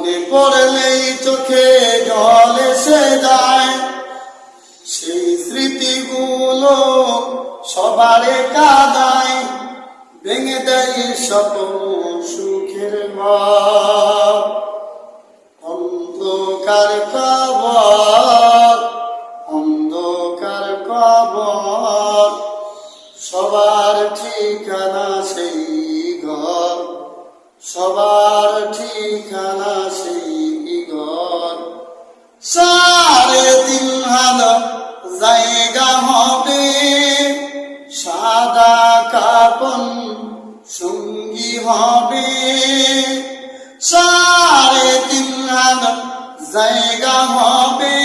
মনে পড়লেই চোখে জল এসে যায়। সেই স্মৃতিগুলো সবারে কাদায়, ভেঙে দেয় সত সুখের ঘর অন্ধকার কবর অন্ধকার কবর সবার ঠিকানা সেই সবার ঠিকানা সেই ঘর সাড়ে তিন হাত জায়গা হবে। সাদা কাপন সঙ্গী হবে। সাড়ে তিন হাত জায়গা হবে।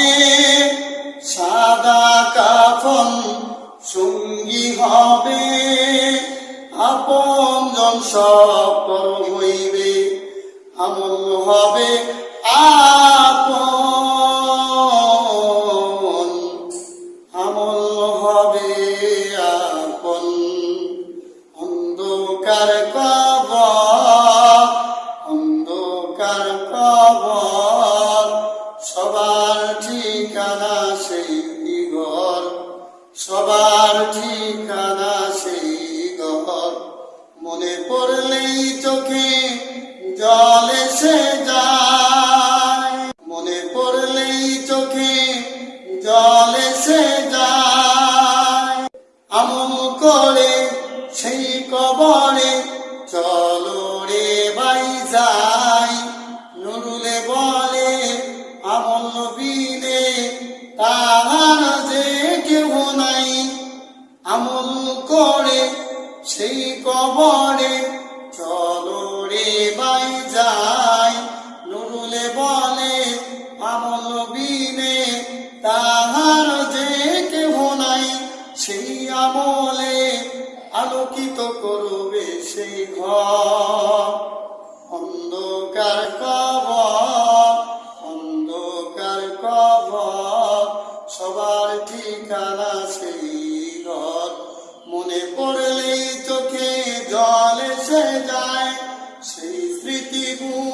সাদা কাফন সঙ্গী হবে। আপন জন সব পর হইবে আমল হবে আপন আমল হবে আপন অন্ধকার কবর অন্ধকার কবর সবার ঠিকানা সেই ঘর সবার ঠিকানা মনে পড়লেই চোখে জল এসে যায়। মনে পড়লেই চোখে জল এসে যায়। আমল করে সেই কবরে চলো রে বাই যাই। নুরুলে বলে, আমল বিনে তাহার যে কেহ নাই। আমল করে সেই কবরে চলো রে বাই যাই। নুরুলে বলে, আমল বিনে তাহার যে কেহ নাই, সেই আমলে আলোকিত করবে সেই ঘর। অন্ধকার কবর অন্ধকার কবর, সবার ঠিকানা সেই ঘর। মনে পড়লেই চোখে যায়।